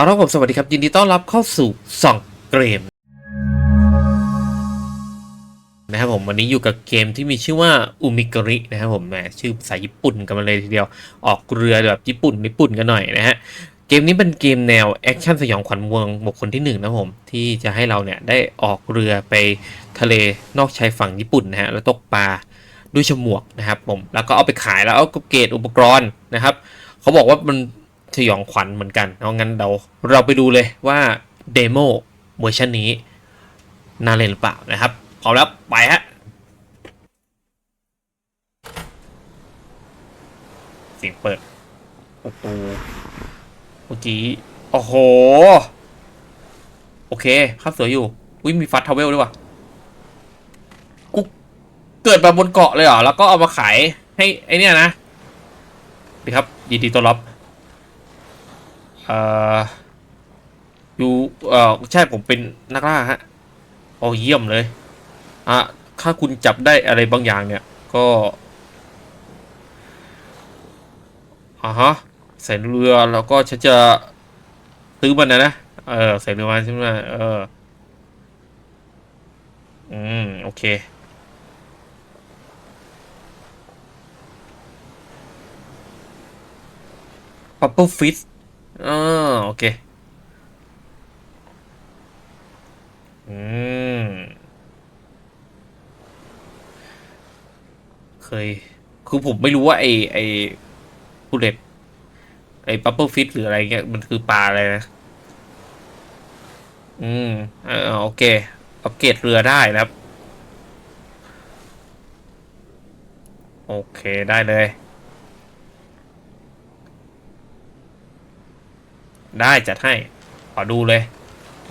เอาละผมสวัสดีครับ ยินดีต้อนรับเข้าสู่ส่องเกมนะครับผมวันนี้อยู่กับเกมที่มีชื่อว่าอุมิกรินะครับผมแหมชื่อภาษาญี่ปุ่นกันมาเลยทีเดียวออกเรือแบบญี่ปุ่นญี่ปุ่นกันหน่อยนะฮะเกมนี้เป็นเกมแนวแอคชั่นสยองขวัญเมืองบุคคลที่หนึ่งนะครับผมที่จะให้เราเนี่ยได้ออกเรือไปทะเลนอกชายฝั่งญี่ปุ่นนะฮะแล้วตกปลาด้วยฉมวกนะครับผมแล้วก็เอาไปขายแล้วเอาเกรดอุปกรณ์นะครับเขาบอกว่ามัน สยองขวัญเหมือนกัน เอางั้นเราเราไปดูเลยว่าเดโมเวอร์ชันนี้น่าเล่นหรือเปล่านะครับพร้อมแล้วไปฮะเสียงเปิดโอ้โหเมื่อกี้โอ้โห โอเคภาพสวยอยู่อุ้ยมีฟัตทาวเวลด้วยว่ะกูเกิดมาบนเกาะเลยเหรอ แล้วก็เอามาขายให้ไอเนี่ยนะดีครับยินดีต้อนรับ เอ่ออยู่เอ่อใช่ผมเป็นนักล่าฮะโอ้เยี่ยมเลยอะถ้าคุณจับได้อะไรบางอย่างเนี่ย ก็อ่าฮะใส่เรือแล้วก็ฉันจะซื้อมันนะนะเออใส่เรือมาใช่ไหมเอออืมโอเคปัปเปิลฟิต อ่าโอเค อืม เคย คือผมไม่รู้ว่าไอไอพูเล็ตไอปัปเปิลฟิตหรืออะไรเงี้ย มันคือปลาอะไรนะ อืมเออโอเค อัปเกรดเรือได้นะครับ โอเคได้เลย ได้จัดให้ ขอดูเลย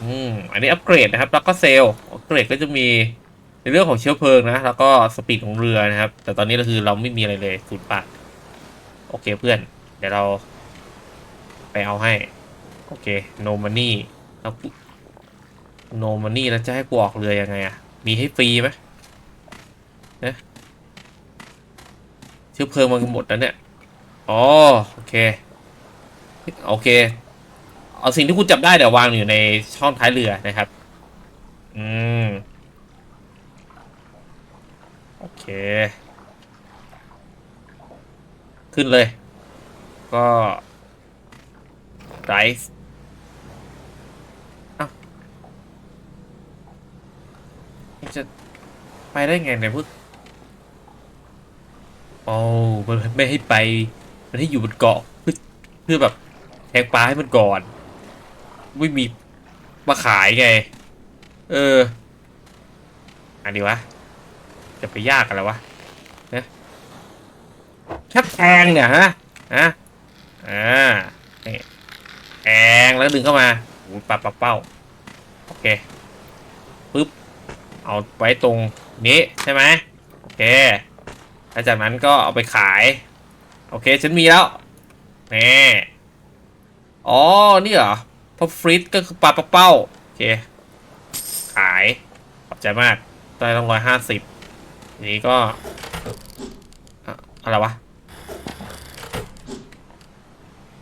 อืมอันนี้อัปเกรดนะครับ แล้วก็เซลล์อัปเกรดก็จะมีในเรื่องของเชื้อเพลิงนะ แล้วก็สปีดของเรือนะครับ แต่ตอนนี้ก็คือเราไม่มีอะไรเลยศูนย์บาทโอเคเพื่อน เดี๋ยวเรา ไปเอาให้ โอเค no money แล้ว no money แล้วจะให้กูออกเรือยังไงอะมีให้ฟรีไหมนะเชื้อเพลิงมันหมดแล้วเนี่ย อ๋อ โอเค โอเค เอาสิ่งที่คุณจับได้เดี๋ยววางอยู่ในช่องท้ายเรือนะครับ อืม โอเค ขึ้นเลย ก็ไรส์อ้าวจะไปได้ไงเนี่ยพูดโอ้มันไม่ให้ไป มันให้อยู่บนเกาะเพื่อเพื่อแบบแทงปลาให้มันก่อน ไม่มีมาขายไง เออ อันนี้วะ จะไปยากอะไรวะนะแค่แทงเนี่ยฮะฮะอ่านี่แทงแล้วดึงเข้ามาโอ้ปับปับเป้า โอเคปึ๊บ เอาไว้ตรงนี้ใช่ไหมโอเคแล้วจากนั้นก็เอาไปขาย โอเคฉันมีแล้วนี่อ๋อ นี่เหรอ พอฟรีดก็คือปลาปลาเป้าโอเค ขายขอบใจมากได้ต้องร้อยห้าสิบนี้ก็ อะไรวะ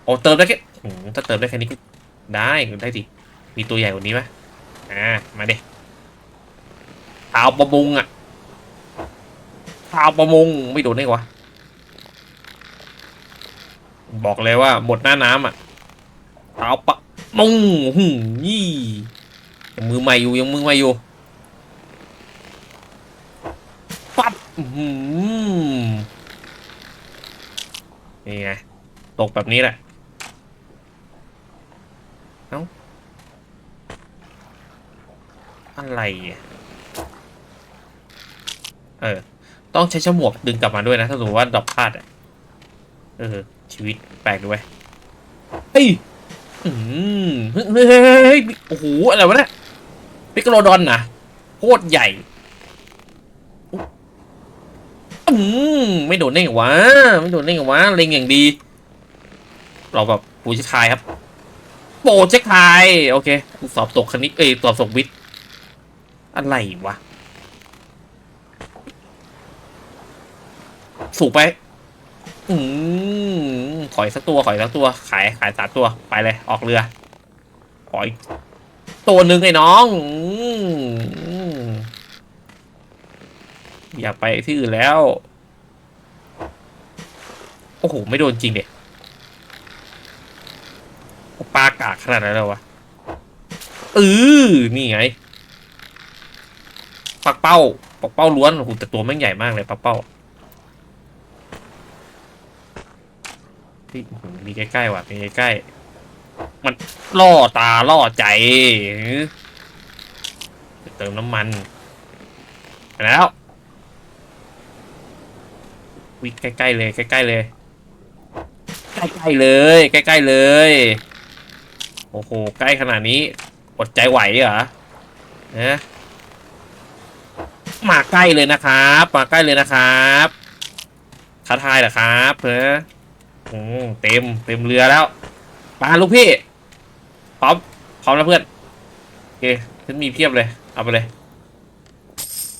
โอ้เติมได้แค่ถ้าเติมได้แค่นี้ก็ได้ได้ดิมีตัวใหญ่กว่านี้ไหมอ่า มาดิเท้าประมงอะเท้าประมงไม่โดนได้วะบอกเลยว่าหมดหน้าน้ำอะเอาปะ มงหึยี่มือใหม่อยู่ยังมือใหม่อยู่ปั๊บหือนี่ไงตกแบบนี้แหละเอ้าอะไรเออ ต้องใช้ฉมวกดึงกลับมาด้วยนะ ถ้าสมมติว่าดรอปพลาดอะ เออ ชีวิตแปลกด้วยเฮ้ย อืมเฮ้ยโอ้โหอะไรวะเนี่ยพิกโลดอนนะโคตรใหญ่อืมไม่โดนได้ไงวะไม่โดนได้ไงวะเล็งอย่างดี เราแบบปูเช็คไทายครับ โปรเช็คไทายโอเคสอบตกคณิตเอ้ยสอบตกวิทย์อะไรวะสูงไป อืม ขอยสักตัวขอยสักตัว ขายขายสามตัวไปเลย ออกเรือขออีกตัวหนึ่งไอ้น้องอืมอยากไปที่อื่นแล้ว โอ้โห ไม่โดนจริงเด็ปลากากขนาดนั้นเลยวะเออนี่ไงปักเป้าปักเป้าล้วนโอ้โหแต่ตัวแม่งใหญ่มากเลยปักเป้า ที่มีใกล้ๆว่ะมีใกล้ๆมันล่อตาล่อใจเติมน้ำมันไปแล้ววิใกล้ๆเลยใกล้ๆเลย ใกล้ๆเลยใกล้ๆเลย โอ้โหใกล้ขนาดนี้อดใจไหวเหรอนะมาใกล้เลยนะครับ มาใกล้เลยนะครับท้าทายเหรอครับเพื่อ อืมเต็มเต็มเรือแล้วมาลูกพี่พร้อมพร้อมแล้วเพื่อนโอเคฉันมีเพียบเลย เอาไปเลย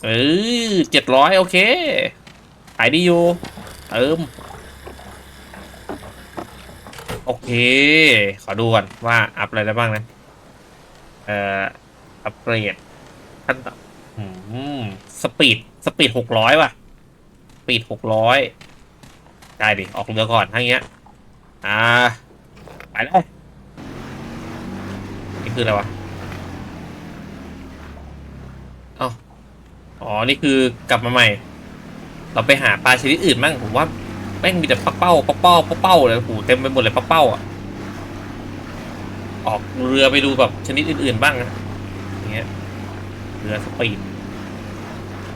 เออเจ็ดร้อยโอเคขายดีอยู่เติมโอเค ขอดูก่อนว่าอัพอะไรได้บ้างนะ เอ่อ อัปเกรดขั้นต่อสปีด สปีดหกร้อยว่ะ สปีดหกร้อย ได้ดิ ออกเรือก่อนทั้งเงี้ย อ่า ไปเลยนี่คืออะไรวะเอ้าอ๋อ นี่คือกลับมาใหม่ เราไปหาปลาชนิดอื่นมั่งผมว่าแม่งมีแต่ปักเป้าปักเป้าปักเป้าเลยโอ้โหเต็มไปหมดเลยปักเป้าอะ ออกเรือไปดูแบบชนิดอื่นๆบ้างนะอย่างเงี้ย เรือสปีด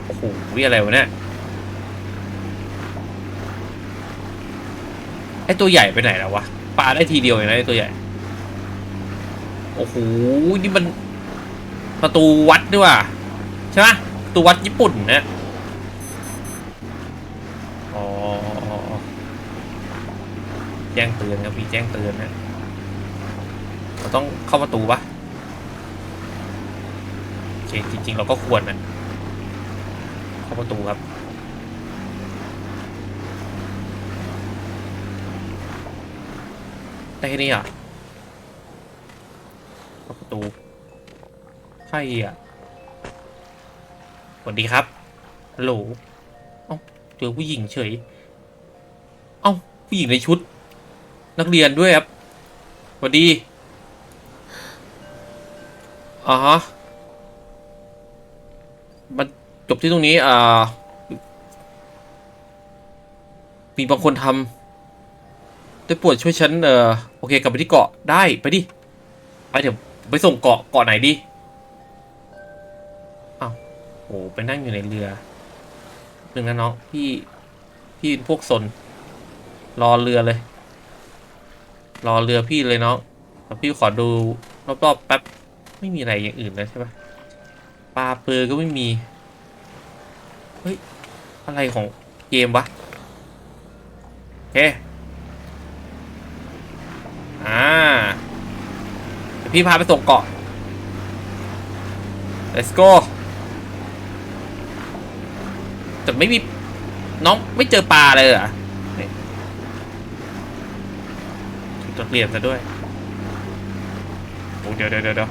โอ้โหวิอะไรวะเนี่ย ไอ ตัวใหญ่ไปไหนแล้ววะปลาได้ทีเดียวเองนะไอตัวใหญ่ โอ้โห นี่มันประตูวัดด้วยว่ะใช่ไหมประตูวัดญี่ปุ่นนะอ๋อแจ้งเตือนครับมีแจ้งเตือนนะเราต้องเข้าประตูปะโอเคจริง ๆ เราก็ควรนะเข้าประตูครับ ได้แค่นี้อะประตูใช่อะสวัสดีครับฮัลโหลเอ้าเจอผู้หญิงเฉย เอ้าผู้หญิงในชุด นักเรียนด้วยครับสวัสดีอ่าฮะมันจบที่ตรงนี้ อ่า มีบางคนทำ ได้ปวดช่วยฉันเออโอเคกลับไปที่เกาะได้ไปดิไปเดี๋ยวไปส่งเกาะเกาะไหนดีอ้าวโอ้ไปนั่งอยู่ในเรือหนึ่งนะน้องพี่พี่พวกซนรอเรือเลย รอเรือพี่เลยน้องแต่พี่ขอดูรอบๆแป๊บไม่มีอะไรอย่างอื่นเลยใช่ปะปลาเปือก็ไม่มีเฮ้ยอะไรของเกมวะโอเค อ่าเดี๋ยวพี่พาไปส่งเกาะ let's go แต่ไม่มี น้องไม่เจอปลาเลยเหรอจุดเปลี่ยนซะด้วยโอ้เดี๋ยวเดี๋ยวเดี๋ยว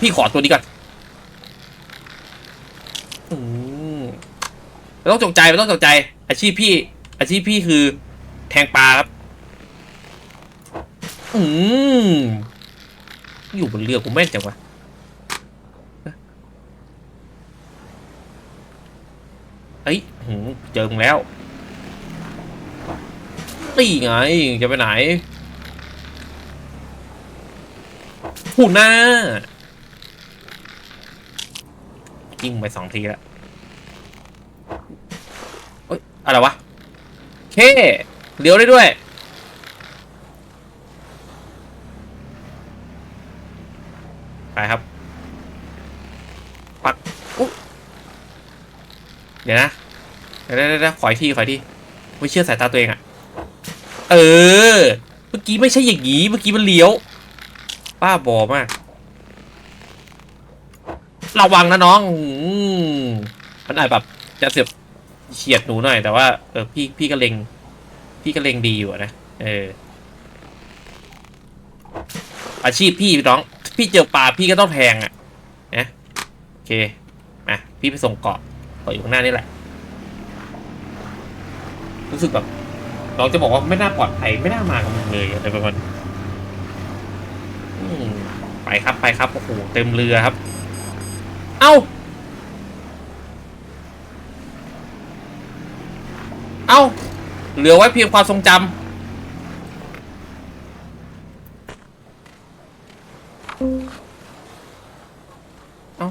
พี่ขอตัวนี้ก่อนอืมไม่ต้องจงใจไม่ต้องจงใจ อาชีพพี่ อาชีพพี่คือแทงปลาครับ อืมอยู่บนเรือกูแม่นจังวะเอ้ยหืมเจอมึงแล้วนี่ไง จะไปไหนหูหน้ายิงไปสองทีแล้วเอ้ย อะไรวะ เค เลี้ยวได้ด้วย ไปครับ ปักอุ๊ย เดี๋ยวนะเดี๋ยวเดี๋ยวเดี๋ยวขออีกทีขออีกทีไม่เชื่อสายตาตัวเองอะเออ เมื่อกี้ไม่ใช่อย่างนี้ เมื่อกี้มันเลี้ยว ป้าบอมาก ระวังนะน้องอืมมันอาจแบบจะเสียบเฉียดหนูหน่อย แต่ว่าเออพี่พี่ก็เล็ง พี่ก็เล็งดีอยู่นะ เออ อาชีพพี่น้อง พี่เจอปลาพี่ก็ต้องแทงอะนะโอเคมาพี่ไปส่งเกาะ เกาอยู่ข้างหน้านี่แหละ รู้สึกแบบน้องจะบอกว่าไม่น่าปลอดภัยไม่น่ามากับมึงเลยอะไรประมาณไปครับไปครับโอ้โหเต็มเรือครับ เอ้า เอ้า เหลือไว้เพียงความทรงจำ เอ้า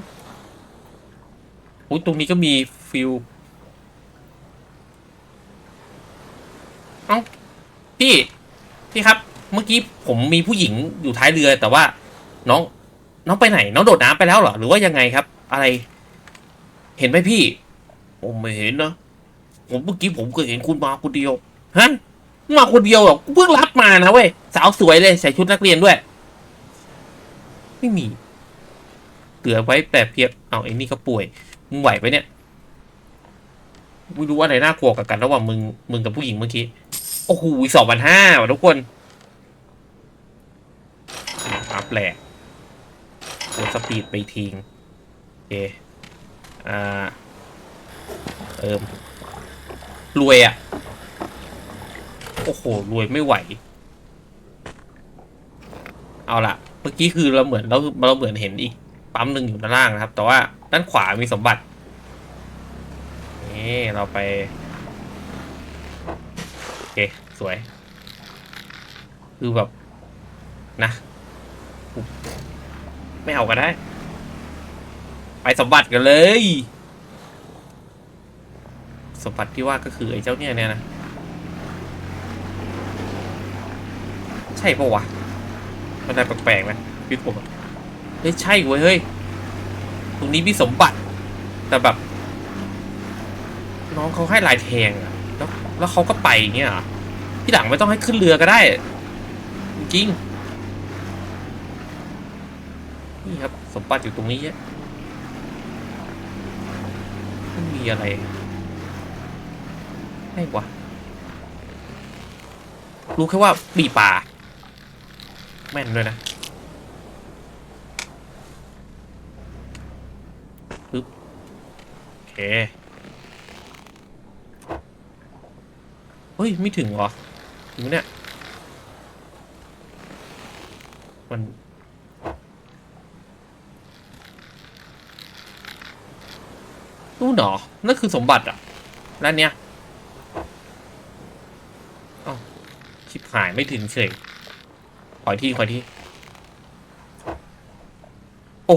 อุ้ยตรงนี้ก็มีฟิลเอ้าพี่ พี่ครับ เมื่อกี้ผมมีผู้หญิงอยู่ท้ายเรือแต่ว่า น้อง น้องไปไหน น้องโดดน้ำไปแล้วเหรอ หรือว่ายังไงครับ อะไร เห็นไหมพี่ ผมไม่เห็นนะ ผมเมื่อกี้ผมก็เห็นคุณมาคนเดียว ฮะ มาคนเดียวเหรอกเพิ่งรับมานะเว้ย สาวสวยเลยใส่ชุดนักเรียนด้วย ไม่มีเหลือไว้แต่เพียบ เอาไอ้นี่ก็ป่วย มึงไหวไปเนี่ยไม่รู้ว่าไหนน่ากลัวกับกันระหว่างมึงมึงกับผู้หญิงเมื่อกี้ โอ้โหสองพันห้าทุกคนอัพแหลกกดสปีดไปทิ้งโอเค อ่า เอิมรวยอะ่ะ โอ้โห รวยไม่ไหว เอาล่ะ เมื่อกี้คือเราเหมือนเราเราเหมือนเห็นอีกปั๊มหนึ่งอยู่ด้านล่างนะครับ แต่ว่า ด้านขวามีสมบัติ นี่เราไป โอเค สวย คือแบบ นะ ไม่เอาก็ได้ ไปสมบัติกันเลย สมบัติที่ว่าก็คือไอ้เจ้าเนี่ยเนี่ยนะ ใช่ปะวะมันอะไรแปลกๆนะพี่ผมเฮ้ย ใช่เว้ยเฮ้ย ตรงนี้มีสมบัติ แต่แบบ น้องเขาให้ลายแทงอะแล้วแล้วเขาก็ไปเงี้ยที่หลังไม่ต้องให้ขึ้นเรือก็ได้ จริงนี่ครับ สมบัติอยู่ตรงนี้อะไม่มีอะไรไม่วะรู้แค่ว่าปีป่า แม่นด้วยนะ ปึ๊บโอเคเฮ้ย ไม่ถึงเหรอ ถึงเนี่ย มันนู่นเหรอนั่นคือสมบัติอะแล้วเนี้ยอ้าวชิบหายไม่ถึงเฉยขออีกที่ขออีกที่ โอ้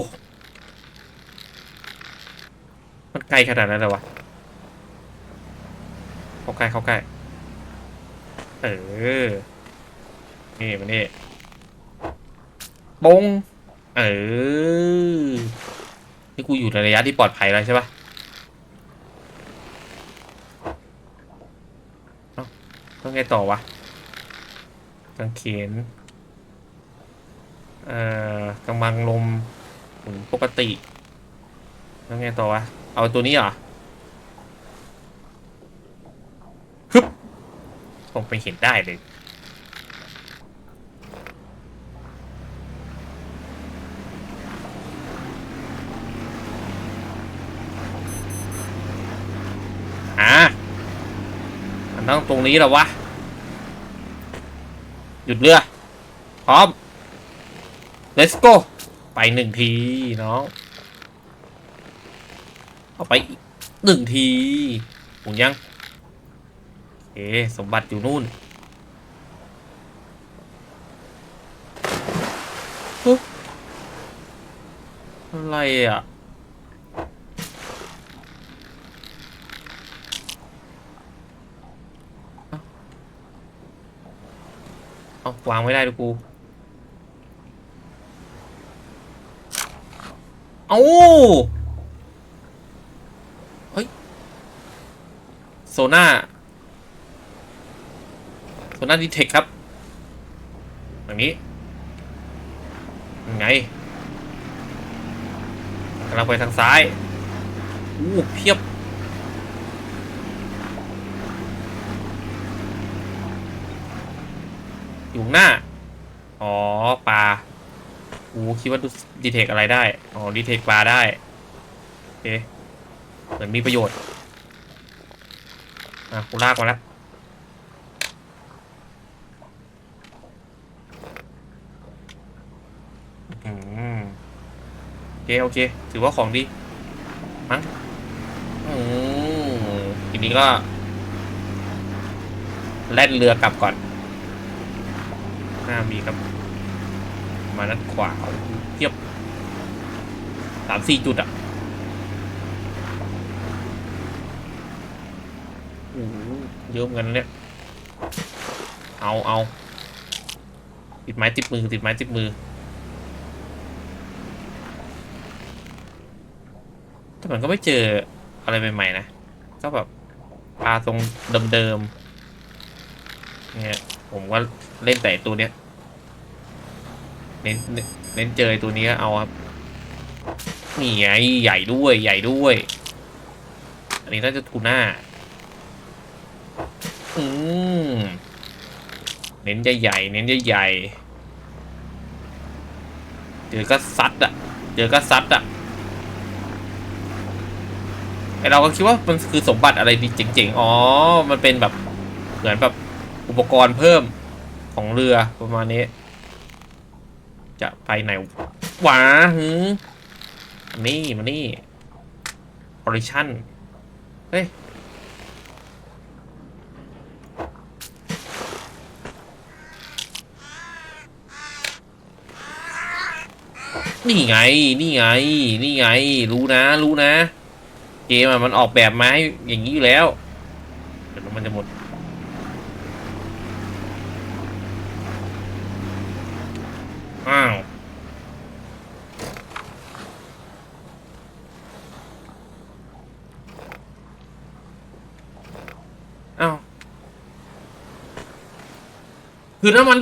มันไกล้ขนาดนั้นเลยวะเข้าใกล้เข้าใกล้ เออ นี่มานี่บงเออ นี่กูอยู่ในระยะที่ปลอดภัยแล้วใช่ปะต้องไงต่อวะกางเขนเอ่อกำลังลมหมุนปกติ แล้วไงต่อวะ เอาตัวนี้เหรอฮึบผมไปเห็นได้เลย อะมันต้องตรงนี้แหละวะ หยุดเรือ พร้อม let's go ไปหนึ่งทีน้อง เอาไปอีกหนึ่งทีหมุนยังโอเคสมบัติอยู่นู่นฮึอะไรอะเอาวางไม่ได้ดูกู เอาเฮ้ย โซ น่าโซน่าดีเทคครับอย่างนี้ยังไงกำลังไปทางซ้ายอู้เพียบอยู่หน้า อ๋อปลาโอ้คิดว่าดูดีเทคอะไรได้ อ๋อ ดีเทคปลาได้ โอเค เหมือนมีประโยชน์ อะกูลากมาแล้วอืมโอเค โอเค ถือว่าของดี มั้งอืมทีนี้ก็ แล่นเรือกลับก่อน หน้ามีครับ มาด้านขวาเทียบสามสี่จุดอะโอ้โหเยอะเหมือนกันเนี่ย เอาเอาติดไม้ติดมือติดไม้ติดมือแต่มันก็ไม่เจออะไรใหม่ๆนะ ก็แบบปลาทรงเดิมๆเนี่ยผมว่าเล่นแต่ตัวเนี้ยเน้นเน้นเจอตัวนี้ก็เอาครับนี่ไงใหญ่ด้วยใหญ่ด้วย อันนี้น่าจะทูน่า อืม เน้นใหญ่ๆเน้นใหญ่ๆเจอก็ซัดอะเจอก็ซัดอะไอเราก็คิดว่ามันคือสมบัติอะไรดีเจ๋งๆ อ๋อ มันเป็นแบบเหมือนแบบอุปกรณ์เพิ่มของเรือประมาณนี้ จะไปไหนวะหืมอันนี่มานี่ออริชั่น เฮ้ย นี่ไง นี่ไง นี่ไง รู้นะ รู้นะ เกมมันออกแบบมาให้อย่างนี้อยู่แล้ว เดี๋ยวมันจะหมด อ้าว อ้าว คือน้ำมัน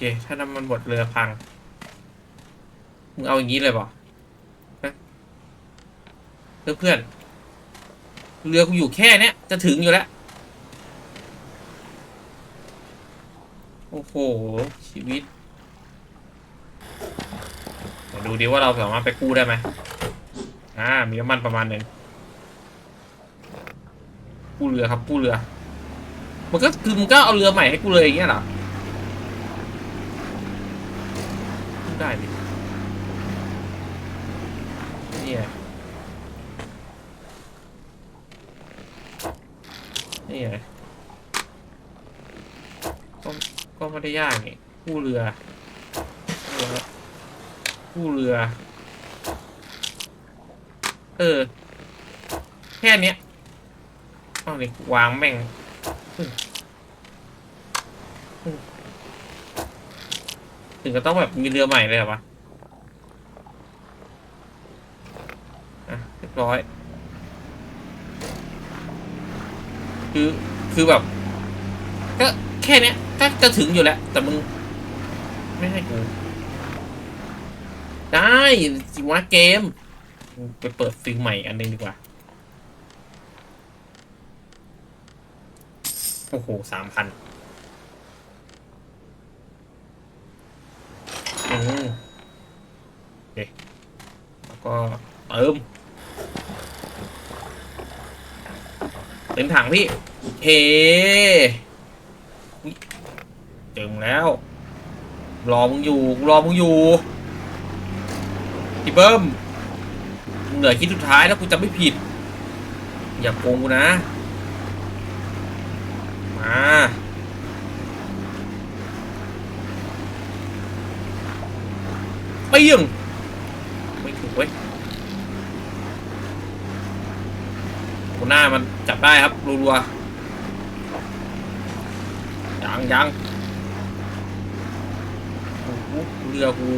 เค ถ้าน้ำมันหมดเรือพัง มึงเอาอย่างนี้เลยเปล่าฮะเพื่อนเพื่อนๆเรือกูอยู่แค่เนี้ยจะถึงอยู่แล้ว โอ้โห ชีวิตมาดูดิว่าเราสามารถไปกู้ได้ไหมอ่า มีน้ำมันประมาณหนึ่งกู้เรือครับกู้เรือ มันก็คือมึงก็เอาเรือใหม่ให้กูเลยอย่างเงี้ยหรอ ได้ดิเนี่ยนี่ไงก็ก็ไม่ได้ยากนี่กู้เรือเรือกู้เรือ เออ แค่เนี้ยเอานี่วางแม่ง อืม ถึงก็ต้องแบบมีเรือใหม่เลยเหรอวะอะเรียบร้อย คือคือแบบ ก็แค่เนี้ยก็จะถึงอยู่แล้ว แต่มึง ไม่ให้กู ได้สิวะเกม ไปเปิดฟิลใหม่อันนึงดีกว่า โอ้โหสามพันอืมโอเค แล้ว ก็เติมเต็มถังพี่ เฮอุ๊ยเจิมแล้ว รอมึงอยู่รอมึงอยู่พี่เบิ้มมึงเหลือคิดสุดท้ายแล้วกูจะไม่ผิด อย่าโกงกูนะ มาเปี้ยงไม่ถูกเว้ยหัวหน้ามันจับได้ค รัวๆยังยังโอ้โหเรือกู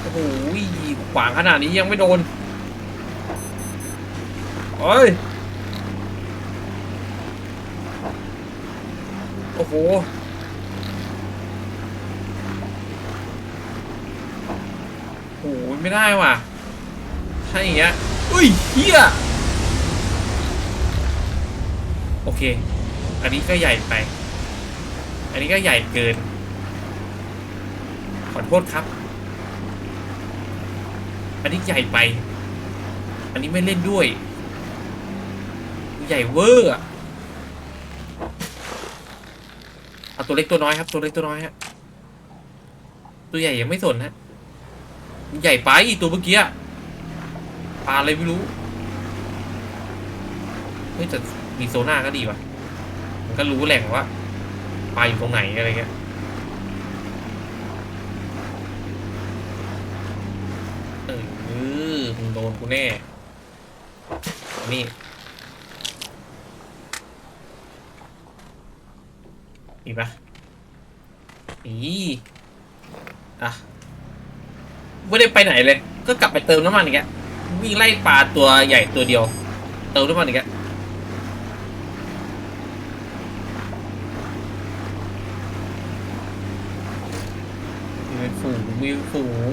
โอ้โหขวางขนาดนี้ยังไม่โดนเฮ้ย โอ้โหโอ้โหไม่ได้ว่ะใช่อย่างเงี้ย อุ้ยเฮียโอเค อันนี้ก็ใหญ่ไป อันนี้ก็ใหญ่เกิน ขอโทษครับ อันนี้ใหญ่ไป อันนี้ไม่เล่นด้วย ใหญ่เวอร์อเอาตัวเล็กตัวน้อยครับ ตัวเล็กตัวน้อยฮะ ตัวใหญ่ยังไม่สนฮะ ใหญ่ไปตัวเมื่อกี้อะ ปลาอะไรไม่รู้ เฮ้ยแต่มีโซน่าก็ดีว่ะ มันก็รู้แหล่งว่าปลาอยู่ตรงไหนอะไรเงี้ยเออมึงโดนกูแน่ นี่มีปะอีอะ ไม่ได้ไปไหนเลย ก็กลับไปเติมน้ำมันอีกแก วิ่งไล่ปลาตัวใหญ่ตัวเดียว เติมน้ำมันอีกแกมีเป็นฝูงมีเป็นฝูง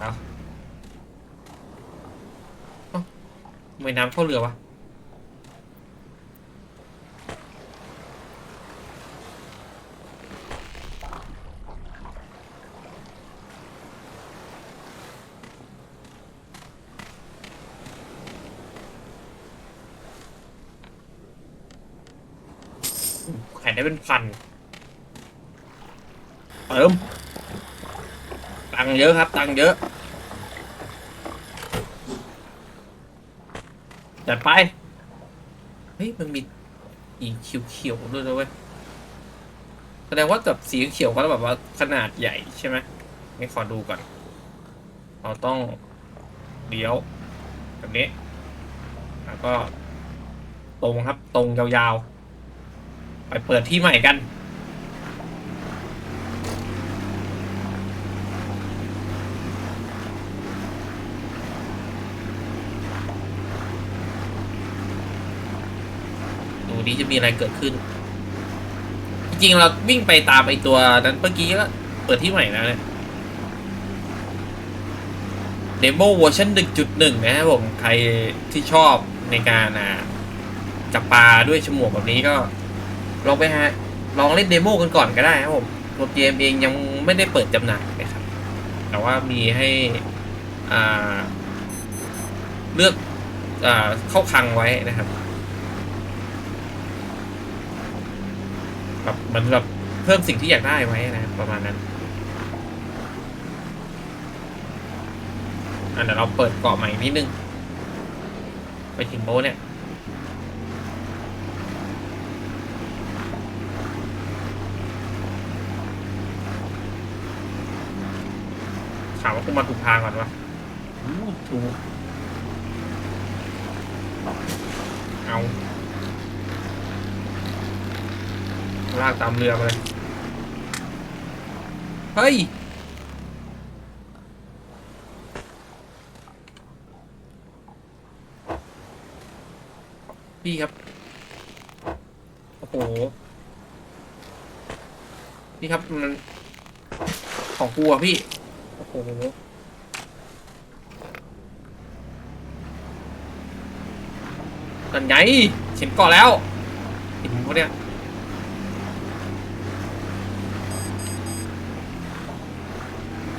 เอาเอ้าไม่น้ำเข้าเรือวะ ได้เป็นพันเติมตังเยอะครับ ตังเยอะจัดไป เฮ้ย มันมีอีเขียวๆด้วยนะเว้ยแสดงว่ากับสีเขียวก็แบบว่าขนาดใหญ่ใช่ไหมนี่ขอดูก่อน เราต้องเลี้ยว แบบนี้ แล้วก็ตรงครับตรงยาวๆ ไปเปิดที่ใหม่กัน ดูนี้จะมีอะไรเกิดขึ้น จริงเราวิ่งไปตามไอตัวนั้นเมื่อกี้ก็เปิดที่ใหม่แล้วเนี่ยเดโมเวอร์ชัน1.1 นะครับผม ใครที่ชอบในการจับปลาด้วยฉมวกแบบนี้ก็ ลองไปฮะลองเล่นเดโมกันก่อนก็ได้ครับผมตัวเกมเองยังไม่ได้เปิดจำหน่ายนะครับ แต่ว่ามีให้อ่าเลือกอ่าเข้าคังไว้นะครับแบบเหมันแบบเพิ่มสิ่งที่อยากได้ไว้นะประมาณนั้นอันเดี๋ยวเราเปิดเกาะใหม่นิดนึง ไปถึงโบเนี่ย ถา มว่ากูมาถูกทางก่อนวะอู้ถูกเอา ลากตามเรือมาเลย เฮ้ย พี่ครับ โอ้โห พี่ครับมันของกูอะพี่ โอ้โห นั่นไงเข็นเกาะแล้วเห็นเขาเนี่ย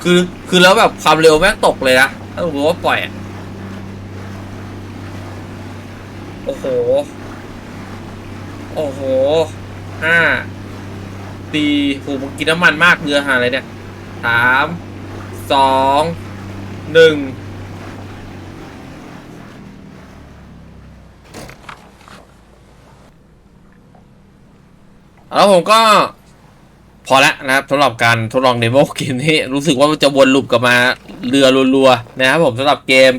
คือคือแล้วแบบความเร็วแม่งตกเลยนะถ้าสมว่าปล่อยอะโอ้โห โอ้โหห้าสี่โหมึงกินน้ำมันมากเรือหาอะไรเนี่ยสามสองหนึ่ง แล้วผมก็พอละนะครับสำหรับการทดลองเดโมเกมนี้ รู้สึกว่ามันจะวนลูปกลับมาเรือรัวๆนะครับผมสำหรับเกม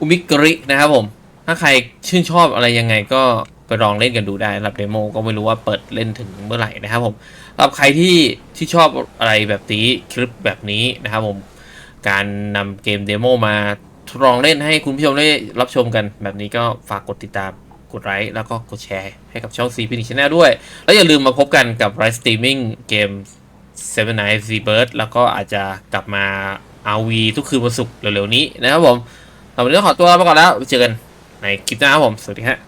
อุมิกรินะครับผม ถ้าใครชื่นชอบอะไรยังไงก็ไปลองเล่นกันดูได้สำหรับเดโมก็ไม่รู้ว่าเปิดเล่นถึงเมื่อไหร่นะครับผมสำหรับใครที่ที่ชอบอะไรแบบนี้คลิปแบบนี้นะครับผมการนำเกมเดโมมาทดลองเล่นให้คุณผู้ชมได้รับชมกันแบบนี้ก็ฝากกดติดตาม กดไลค์แล้วก็กดแชร์ให้กับช่อง c p n Channel ด้วย แล้วอย่าลืมมาพบกันกับไลฟ์สตรีมมิ่งเกม Seven Nights z b i r d แล้วก็อาจจะกลับมา RV ทุกคืนวันศุกร์เร็วๆนี้นะครับผมสำหรับวันนี้ต้องขอตัวไปก่อนแล้ว เจอกันในคลิปหน้าครับผม สวัสดีฮะ